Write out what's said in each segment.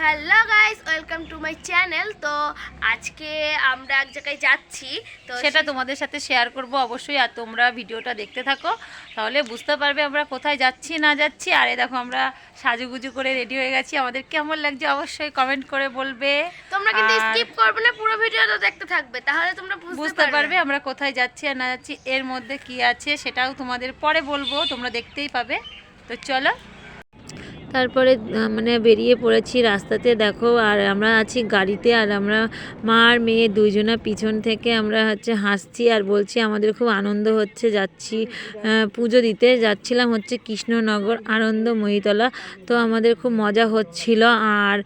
Hello guys welcome to my channel. তো আজকে আমরা এক জায়গায় যাচ্ছি। তো সেটা তোমাদের সাথে শেয়ার করব অবশ্যই আর তোমরা ভিডিওটা দেখতে থাকো। তাহলে বুঝতে পারবে আমরা কোথায় যাচ্ছি না যাচ্ছি। আর এই দেখো আমরা সাজুগুজু করে রেডি হয়ে গেছি। আমাদের কেমন লাগছে অবশ্যই কমেন্ট করে বলবে। তোমরা কিন্তু স্কিপ করবে না পুরো ভিডিওটা দেখতে থাকবে। তাহলে তোমরা বুঝতে পারবে আমরা কোথায় যাচ্ছি আর না যাচ্ছি এর মধ্যে কি আছে সেটাও তোমাদের পরে বলব তোমরা দেখতেই পাবে। তো চলো তারপরে মানে বেরিয়ে পড়েছি রাস্তাতে। দেখো, আর আমরা আছি গাড়িতে, আর আমরা মা আর মেয়ে দুইজনা পিছন থেকে আমরা হচ্ছে হাসছি আর বলছি, আমাদের খুব আনন্দ হচ্ছে, যাচ্ছি পুজো দিতে। যাচ্ছিলাম হচ্ছে কৃষ্ণনগর আনন্দ মহিতলা তো আমাদের খুব মজা হচ্ছিল, আর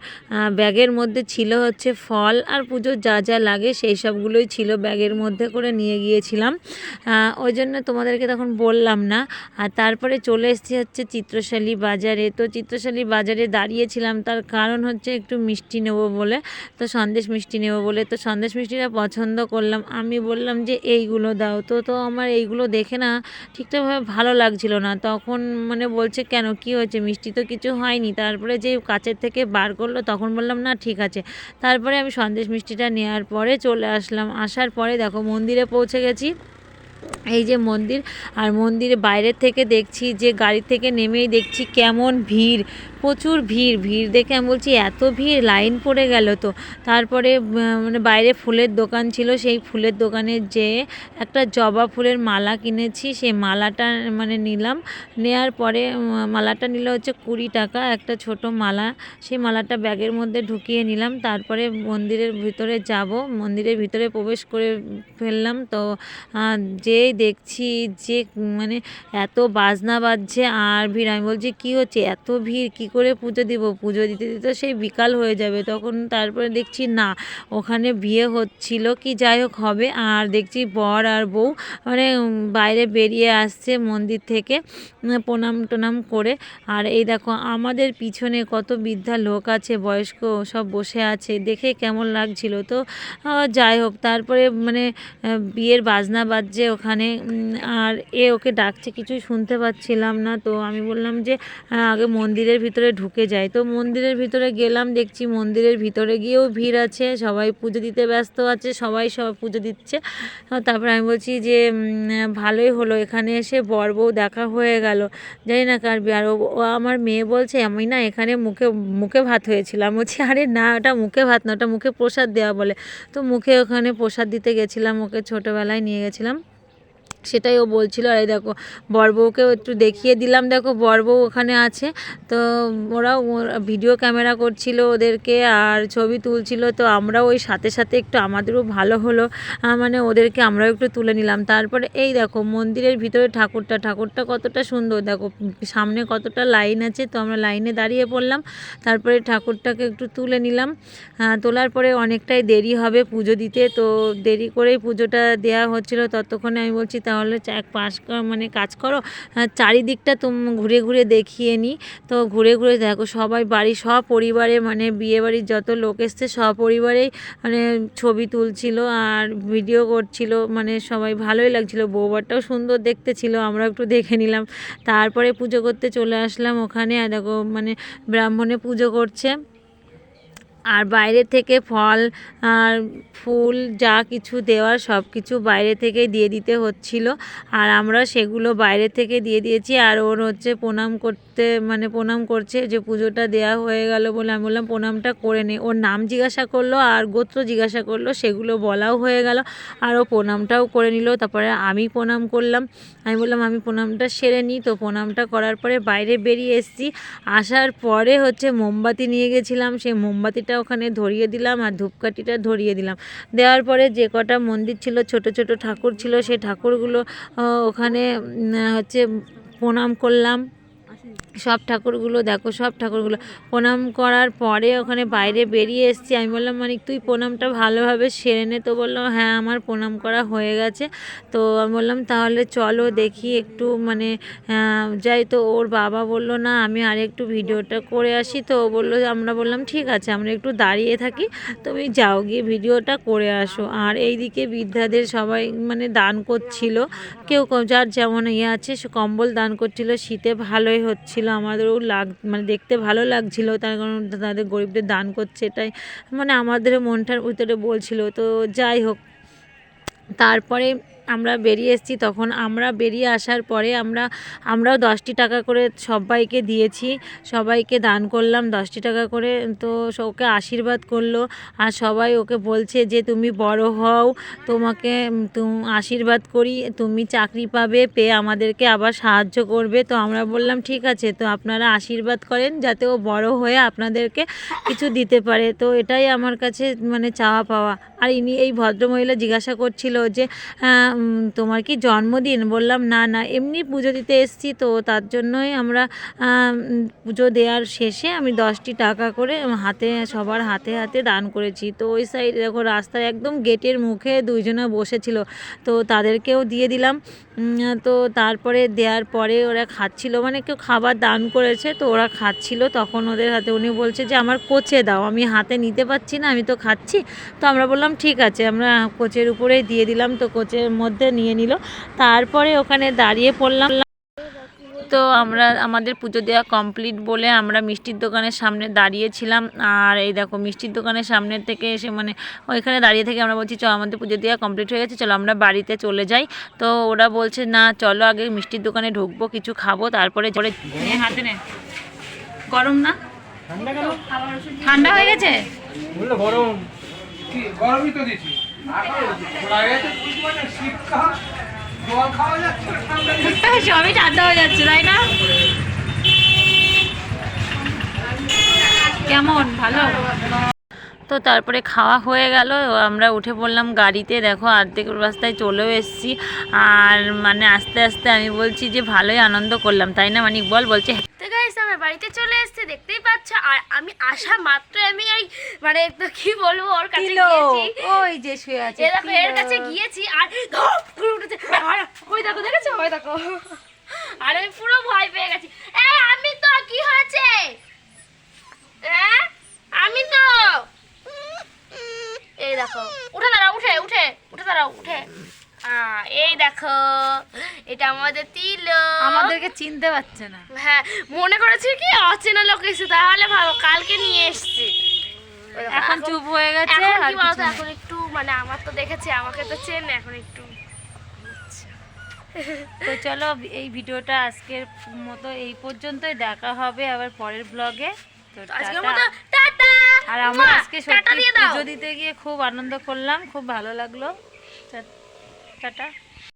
ব্যাগের মধ্যে ছিল হচ্ছে ফল, আর পুজোর যা যা লাগে সেই সবগুলোই ছিল। ব্যাগের মধ্যে করে নিয়ে গিয়েছিলাম। ওই জন্য তোমাদেরকে তখন বললাম না। আর তারপরে চলে এসেছি হচ্ছে চিত্রশালী বাজারে। তো চিত্রশালী বাজারে দাঁড়িয়েছিলাম, তার কারণ হচ্ছে একটু মিষ্টি নেব বলে, তো সন্দেশ মিষ্টি নেব বলে, তো সন্দেশ মিষ্টিটা পছন্দ করলাম। আমি বললাম যে, এইগুলো দাও। তো তো আমার এইগুলো দেখে না ঠিকঠাকভাবে ভালো লাগছিল না। তখন মানে বলছে, কেন? কি হয়েছে? মিষ্টি তো কিছু হয়নি। তারপরে যে কাচের থেকে বার করল, তখন বললাম, না, ঠিক আছে। তারপরে আমি সন্দেশ মিষ্টিটা নেওয়ার পরে চলে আসলাম। আসার পরে দেখো, মন্দিরে পৌঁছে গেছি। এই যে মন্দির, আর মন্দিরের বাইরে থেকে দেখছি যে গাড়ি থেকে নেমেই দেখছি কেমন ভিড়। প্রচুর ভিড় ভিড় দেখে আমি বলছি, এত ভিড়? লাইন পড়ে গেল তো। তারপরে মানে বাইরে ফুলের দোকান ছিল, সেই ফুলের দোকানে যেয়ে একটা জবা ফুলের মালা কিনেছি, সেই মালাটা মানে নিলাম। নেয়ার পরে মালাটা নিল হচ্ছে কুড়ি টাকা, একটা ছোট মালা। সেই মালাটা ব্যাগের মধ্যে ঢুকিয়ে নিলাম। তারপরে মন্দিরের ভিতরে যাব। মন্দিরের ভিতরে প্রবেশ করে ফেললাম। তো যেই দেখছি যে মানে এত বাজনা বাজছে, আর ভিড়। আমি বলছি, কি হচ্ছে? এত ভিড়? কি করে পুজো দিব, পুজো দিতে দিতে সেই বিকাল হয়ে যাবে। তখন তারপরে দেখছি না, ওখানে বিয়ে হচ্ছিল কি যাই হোক হবে। আর দেখছি বর আর বউ মানে বাইরে বেরিয়ে আসছে মন্দির থেকে প্রণাম টনাম করে। আর এই দেখো, আমাদের পিছনে কত বৃদ্ধা লোক আছে, বয়স্ক সব বসে আছে। দেখে কেমন লাগছিল তো যাই হোক, তারপরে মানে বিয়ের বাজনা বাজছে ওখানে। আর এ ওকে ডাকছে, কিছুই শুনতে পাচ্ছিলাম না। তো আমি বললাম যে আগে মন্দিরের ভিতরে ঢুকে যাই তো মন্দিরের ভিতরে গেলাম, দেখছি মন্দিরের ভিতরে গিয়েও ভিড় আছে, সবাই পুজো দিতে ব্যস্ত আছে, সবাই সব পুজো দিচ্ছে। তারপরে আমি বলছি যে ভালোই হলো, এখানে এসে বর বউ দেখা হয়ে গেল। জানি না কার আর ও আমার মেয়ে বলছে, আমি না এখানে মুখে মুখে ভাত হয়েছিলাম। বলছি, আরে না, ওটা মুখে ভাত না, ওটা মুখে প্রসাদ দেওয়া বলে। তো মুখে ওখানে প্রসাদ দিতে গেছিলাম, ওকে ছোটোবেলায় নিয়ে গেছিলাম। সেটাই ও বলছিল, আর এই দেখো বউকেও একটু দেখিয়ে দিলাম, দেখো বউ ওখানে আছে। তো ওরা ভিডিও ক্যামেরা করছিল ওদেরকে আর ছবি তুলছিল, তো আমরাও ওই সাথে সাথে একটু আমাদেরও ভালো হলো মানে ওদেরকে আমরাও একটু তুলে নিলাম। তারপরে এই দেখো, মন্দিরের ভিতরে ঠাকুরটা ঠাকুরটা কতটা সুন্দর, দেখো সামনে কতটা লাইন আছে, তো আমরা লাইনে দাঁড়িয়ে পড়লাম, তারপরে ঠাকুরটাকে একটু তুলে নিলাম তোলার পরে অনেকটাই দেরি হবে পুজো দিতে, তো দেরি করেই পুজোটা দেওয়া হচ্ছিল, ততক্ষণে আমি বলছি তাহলে এক পাশ মানে কাজ করো। আহ, চারিদিকটা তুম ঘুরে ঘুরে দেখিয়ে নিই তো ঘুরে ঘুরে দেখো সবাই বাড়ি সব পরিবারে মানে বিয়ে বাড়ির যত লোক এসছে সপরিবারেই মানে ছবি তুলছিল আর ভিডিও করছিল। মানে সবাই ভালোই লাগছিল। বৌবারটাও সুন্দর দেখতে ছিল আমরা একটু দেখে নিলাম। তারপরে পুজো করতে চলে আসলাম ওখানে। আর দেখো মানে ব্রাহ্মণে পুজো করছে। আর বাইরে থেকে ফল, আর ফুল যা কিছু দেওয়ার সব কিছু বাইরে থেকে দিয়ে দিতে হচ্ছিল। আর আমরা সেগুলো বাইরে থেকে দিয়ে দিয়েছি। আর ওর হচ্ছে প্রণাম করতে মানে প্রণাম করছে যে পুজোটা দেওয়া হয়ে গেল বলে আমি বললাম, প্রণামটা করে নে। ওর নাম জিজ্ঞাসা করল আর গোত্র জিজ্ঞাসা করল, সেগুলো বলাও হয়ে গেল। আর ও প্রণামটাও করে নিল। তারপরে আমি প্রণাম করলাম। আমি বললাম, আমি প্রণামটা সেরে নিই। তো প্রণামটা করার পরে বাইরে বেরিয়ে এসেছি। আসার পরে হচ্ছে মোমবাতি নিয়ে গেছিলাম। সেই মোমবাতিটা ওখানে ধরিয়ে দিলাম আর ধূপকাঠিটা ধরিয়ে দিলাম। দেওয়ার পরে যে কটা মন্দির ছিল, ছোট ছোট ঠাকুর ছিল, সেই ঠাকুরগুলো ওখানে হচ্ছে প্রণাম করলাম। সব ঠাকুরগুলো দেখো, সব ঠাকুরগুলো। প্রণাম করার পরে ওখানে বাইরে বেরিয়ে এসেছি। আমি বললাম মানে তুই প্রণামটা ভালোভাবে সেরে নে। তো বলল হ্যাঁ আমার প্রণাম করা হয়ে গেছে। তো আমি বললাম, তাহলে চলো দেখি একটু মানে যাই। তো ওর বাবা বলল, না, আমি আর একটু ভিডিওটা করে আসি। তো ও বলল, আমরা বললাম, ঠিক আছে, আমরা একটু দাঁড়িয়ে থাকি। তুমি যাও, গিয়ে ভিডিওটা করে আসো। আর এইদিকে বৃদ্ধাদের সবাই মানে দান করছিল। কেউ যার যেমন ইয়ে আছে, সে কম্বল দান করছিল। শীতে ভালোই হচ্ছিল, আমাদেরও লাগ মানে দেখতে ভালো লাগছিল, তার কারণ তাদের গরিবদের দান করছে, এটাই মানে আমাদেরও মনটার ভিতরে বলছিল, তো যাই হোক। তারপরে আমরা বেরিয়ে এসেছি, তখন আমরা বেরিয়ে আসার পরে আমরা, আমরাও দশটি টাকা করে সবাইকে দিয়েছি সবাইকে দান করলাম, দশটি টাকা করে তো ওকে আশীর্বাদ করল, আর সবাই ওকে বলছে যে তুমি বড় হও, তোমাকে তুম আশীর্বাদ করি, তুমি চাকরি পাবে, পেয়ে আমাদেরকে আবার সাহায্য করবে। তো আমরা বললাম, ঠিক আছে, তো আপনারা আশীর্বাদ করেন যাতে ও বড় হয়ে আপনাদেরকে কিছু দিতে পারে। তো এটাই আমার কাছে মানে চাওয়া পাওয়া। আর ইনি এই ভদ্রমহিলা জিজ্ঞাসা করছিল যে তোমার কি জন্মদিন? বললাম, না না, এমনি পুজো দিতে এসেছি তো, তার জন্যই আমরা পুজো দেওয়ার শেষে আমি দশটি টাকা করে হাতে, সবার হাতে হাতে দান করেছি। তো ওই সাইড দেখো, রাস্তায় একদম গেটের মুখে দুইজনে বসেছিল। তো তাদেরকেও দিয়ে দিলাম। তো তারপরে দেওয়ার পরে ওরা খাচ্ছিল মানে কেউ খাবার দান করেছে, তো ওরা খাচ্ছিল। তখন ওদের হাতে উনি বলছে যে, আমার কোচে দাও, আমি হাতে নিতে পারছি না, আমি তো খাচ্ছি। তো আমরা বললাম, ঠিক আছে। আমরা কোচের উপরেই দিয়ে দিলাম। তো কোচের মধ্যে নিয়ে নিল। তারপরে ওখানে দাঁড়িয়ে পড়লাম। তো আমরা আমাদের পুজো দেওয়া কমপ্লিট বলে আমরা মিষ্টির দোকানের সামনে দাঁড়িয়েছিলাম। আর এই দেখো মিষ্টির দোকানের সামনে থেকে এসে মানে ওইখানে দাঁড়িয়ে থেকে আমরা বলছি চলো আমাদের পুজো দেওয়া কমপ্লিট হয়ে গেছে চলো আমরা বাড়িতে চলে যাই। তো ওরা বলছে না চলো আগে মিষ্টির দোকানে ঢুকবো কিছু খাব তারপরে পরে নে, হাতে নে। গরম না? ঠান্ডা হয়ে গেছে? গরম। গরমই তো সবই ঠান্ডা হয়ে যাচ্ছে, তাই না? কেমন? ভালো? তো তারপরে খাওয়া হয়ে গেল, আমরা উঠে পড়লাম গাড়িতে। দেখো অর্ধেক রাস্তায় চলেও এসেছি। আর মানে আস্তে আস্তে আমি বলছি যে, ভালোই আনন্দ করলাম, তাই না মানিক? বল, বলছে গাইস আমরা বাড়িতে চলে এসেছি দেখতেই পাচ্ছ। আর আমি আসা মাত্র আমি ওই মানে একদম কি বলব ওর কাছে গিয়েছি। ওই যে শুয়ে আছে দেখো এর কাছে গিয়েছি আর ধপ করে উঠেছে। আর ওই দেখো দেখেছ? ওই দেখো। আর আমি পুরো ভয় পেয়ে গেছি। এ আমি তো কি হয়েছে? হ্যাঁ আমি তো। এই দেখো উঠে দাঁড়াও উঠে উঠে উঠে দাঁড়াও উঠে। এই দেখো এটা আমাদের তিল আমাদেরকে চিনতে পারছে না। হ্যাঁ মনে করেছি কি অচেনা লোক এসে তাহলে ভালো কালকে নিয়ে এসছি। এখন চুপ হয়ে গেছে এখন বলতো এখন একটু মানে আমার তো দেখেছে আমাকে তো চেনে এখন একটু তো চলো এই ভিডিওটা আজকের মতো এই পর্যন্তই দেখা হবে আবার পরের ব্লগে তো আজকের মতো টাটা! আর আমরা আজকে সত্যি পুজো দিতে গিয়ে খুব আনন্দ করলাম খুব ভালো লাগল। টাটা